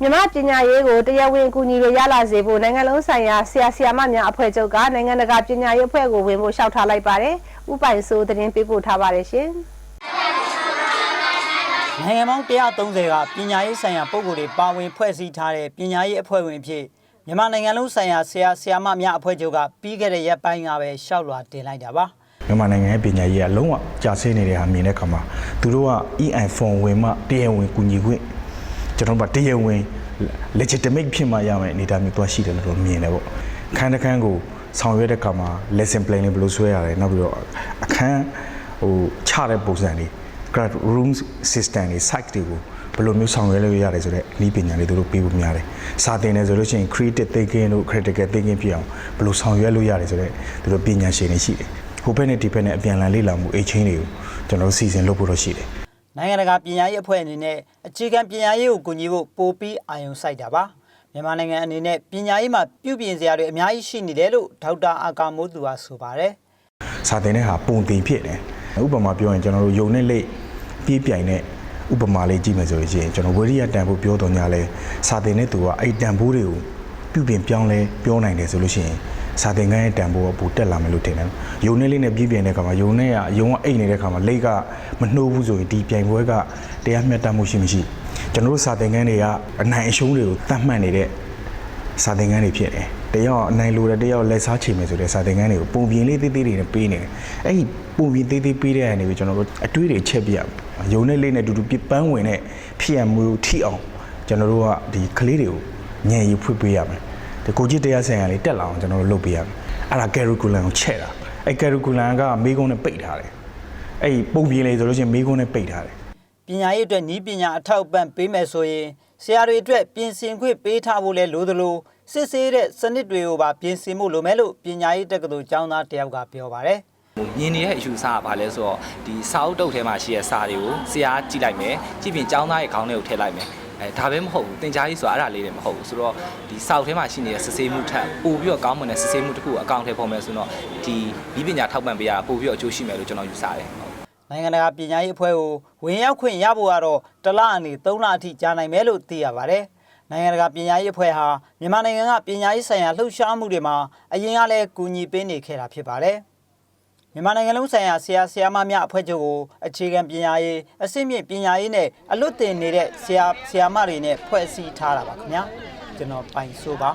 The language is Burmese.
မြန်မာပညာရေးကိုတရားဝင်အကူအညီတွေရလာစေဖို့နိုင်ငံလုံးဆိုင်ရာဆရာဆရာမများအဖွဲ့ချုပ်ကနိုင်ငံတကာပညာရေးအဖွဲ့ကိုဝင်ဖို့လျှောက်ထားလိုက်ပါတယ်။ဥပိုင်ဆိုသတင်းပေးပို့ထားပါတယ်ရှင်။နိုင်ငံပေါင်း130ကပညာရေးဆိုင်ရာပုံကိုယ်တွေပါဝင်ဖွဲ့စည်းထားတဲ့ပညာရေးအဖွဲ့ဝင်အဖြစ်မြန်မာနိုင်ငံလုံးဆိုင်ရာဆရာဆရာမများအဖွဲ့ချုပ်ကပြီးခဲ့တဲ့ရက်ပိုင်းကပဲရှောက်လွှာတင်လိုက်တာပါမြန်မာနိုင်ငံရဲ့ပညာရေးကလုံးဝကြာဆင်းနေတဲ့ဟာမြင်တဲ့အခါမှာသူတို့က EI form ဝင်မှတရားဝင်ကူညီခွင့် ကျွန်တော်တို့ကတရားဝင် legitimate ဖြစ်မှရမယ်အနေအထားမျိုးသွားရှိတယ်လို့တော့မြင်တယ်ပေါ့ခန်းတစ်ခန်းကိုဆောင်ရွက်တဲ့အခါမှာ lesson plan လေးဘယ်လိုဆွဲရတယ်နောက်ပြီးတော့အခန်းဟိုချတဲ့ပုံစံလေး grad room system တွေ site တွေကိုဘယ်လိုမျိုးဆောင်ရွက်လို့ရတယ်ဆိုတော့ဤပညာတွေသူတို့ပေးဖို့များတယ်စာသင်တယ်ဆိုလို့ရှိရင် creative thinking တို့ critical thinking ဖြစ်အောင်ဘယ်လိုဆောင်ရွက်လို့ရတယ်ဆိုတော့သူတို့ပညာရှင်တွေရှိတယ်ဟိုဘက်နဲ့ဒီဘက်နဲ့အပြန်အလှန်လေ့လာမှုအချင်းတွေကိုကျွန်တော်တို့စီစဉ်လုပ်ဖို့တော့ရှိတယ် နိုင်ငံတကာပညာရေးအဖွဲ့အနေနဲ့အခြေခံပညာရေးကိုကူညီဖို့ပိုပြီးအာရုံစိုက်တာပါမြန်မာနိုင်ငံအနေနဲ့ပညာရေးမှာပြုပြင်စရာတွေအများကြီးရှိနေတယ်လို့ဒေါက်တာအာကာမိုးသူကဆိုပါတယ်စာသင်တဲ့ဟာပုံတင်ဖြစ်တယ်ဥပမာပြောရင်ကျွန်တော်တို့ယုံနဲ့လက်ပြေးပြိုင်တဲ့ဥပမာလေးကြည့်မယ်ဆိုရင်ကျွန်တော်ဝိရိယတန်ဖို့ပြောတော်ညာလဲစာသင်တဲ့သူကအဲ့တန်ဖိုးတွေကို ပြုပြင်ပြောင်းလဲပြောနိုင်တယ်ဆိုလို့ရှိရင်စာသင်ခန်းရဲ့တန်ဖိုးကပိုတက်လာမယ်လို့ထင်တယ်ယုံနဲ့လေးနဲ့ပြေးပြိုင်တဲ့အခါမှာယုံနဲ့ကယုံကအိတ်နေတဲ့အခါမှာလက်ကမနှိုးဘူးဆိုရင်ဒီပြိုင်ပွဲကတရားမျှတမှုရှိမရှိကျွန်တော်တို့စာသင်ခန်းတွေကအနိုင်အရှုံးတွေကိုတတ်မှတ်နေတဲ့စာသင်ခန်းတွေဖြစ်တယ်။တယောက်အနိုင်လိုတယ်တယောက်လက်စားချေမယ်ဆိုတဲ့စာသင်ခန်းတွေကိုပုံပြင်လေးသေးသေးတွေနဲ့ပေးနေတယ်။အဲ့ဒီပုံပြင်သေးသေးပေးတဲ့အနေပြီးကျွန်တော်တို့အတွေးတွေချက်ပြရမယ်။ယုံနဲ့လေးနဲ့တူတူပြပန်းဝင်တဲ့ဖြစ်ရမှုထိအောင်ကျွန်တော်တို့ကဒီကလေးတွေကိုညံရီဖွင့်ပေးရမယ်။ ဒီကိုကြည့်တရားဆိုင်ရာလေးတက်လာအောင်ကျွန်တော်တို့လုပ်ပေးရမယ်။အဲ့ဒါ curriculum ကိုချက်တာ။အဲ့ curriculum ကမိကုန်းနဲ့ပိတ်ထားတယ်။အဲ့ဒီပုံပြင်လေးဆိုလို့ရှိရင်မိကုန်းနဲ့ပိတ်ထားတယ်။ပညာရေးအတွက်ဤပညာအထောက်အပံ့ပေးမယ်ဆိုရင်ဆရာတွေအတွက်ပြင်ဆင်ခွင့်ပေးထားဖို့လဲလိုသလိုစစ်ဆေးတဲ့စနစ်တွေကိုပါပြင်ဆင်ဖို့လိုမယ်လို့ပညာရေးတက္ကသိုလ်ကျောင်းသားတယောက်ကပြောပါတယ်ဟိုမြင်နေတဲ့အယူဆကဘာလဲဆိုတော့ဒီစာအုပ်တုပ်ထဲမှာရှိတဲ့စာတွေကိုဆရာကြည့်လိုက်မယ်ကြည့်ပြင်ကျောင်းသားရဲ့ခေါင်းထဲကိုထည့်လိုက်မယ် အဲဒါပဲမဟုတ်ဘူးသင်ကြားရေးဆိုတာအဲ့ဒါလေးတွေမဟုတ်ဘူးဆိုတော့ဒီစာအုပ်ထဲမှာရှိနေတဲ့စစ်ဆေးမှုထက်ပိုပြီးတော့ကောင်းမွန်တဲ့စစ်ဆေးမှုတစ်ခုကိုအကောင့်ထဲပေါ်မယ်ဆိုတော့ဒီဤပညာထောက်ပံ့ပေးရတာပိုပြီးတော့အကျိုးရှိမယ်လို့ကျွန်တော်ယူဆတယ်ဟုတ်နိုင်ငံတကာပညာရေးအဖွဲ့ကိုဝင်ရောက်ခွင့်ရဖို့ကတော့တစ်လအနေ၃လအထိကြာနိုင်မယ်လို့သိရပါတယ်နိုင်ငံတကာပညာရေးအဖွဲ့ဟာမြန်မာနိုင်ငံကပညာရေးဆိုင်ရာလှုပ်ရှားမှုတွေမှာအရင်ကလည်းကူညီပေးနေခဲ့တာဖြစ်ပါတယ် မြန်မာနိုင်ငံလုံးဆိုင်ရာဆရာဆရာမများအဖွဲ့ချုပ်ကိုအခြေခံပညာရေးအဆင့်မြင့်ပညာရေးနဲ့အလွတ်တင်နေတဲ့ဆရာဆရာမတွေနဲ့ဖွဲ့စည်းထားတာပါခင်ဗျာကျွန်တော်ပိုင်ဆိုပါ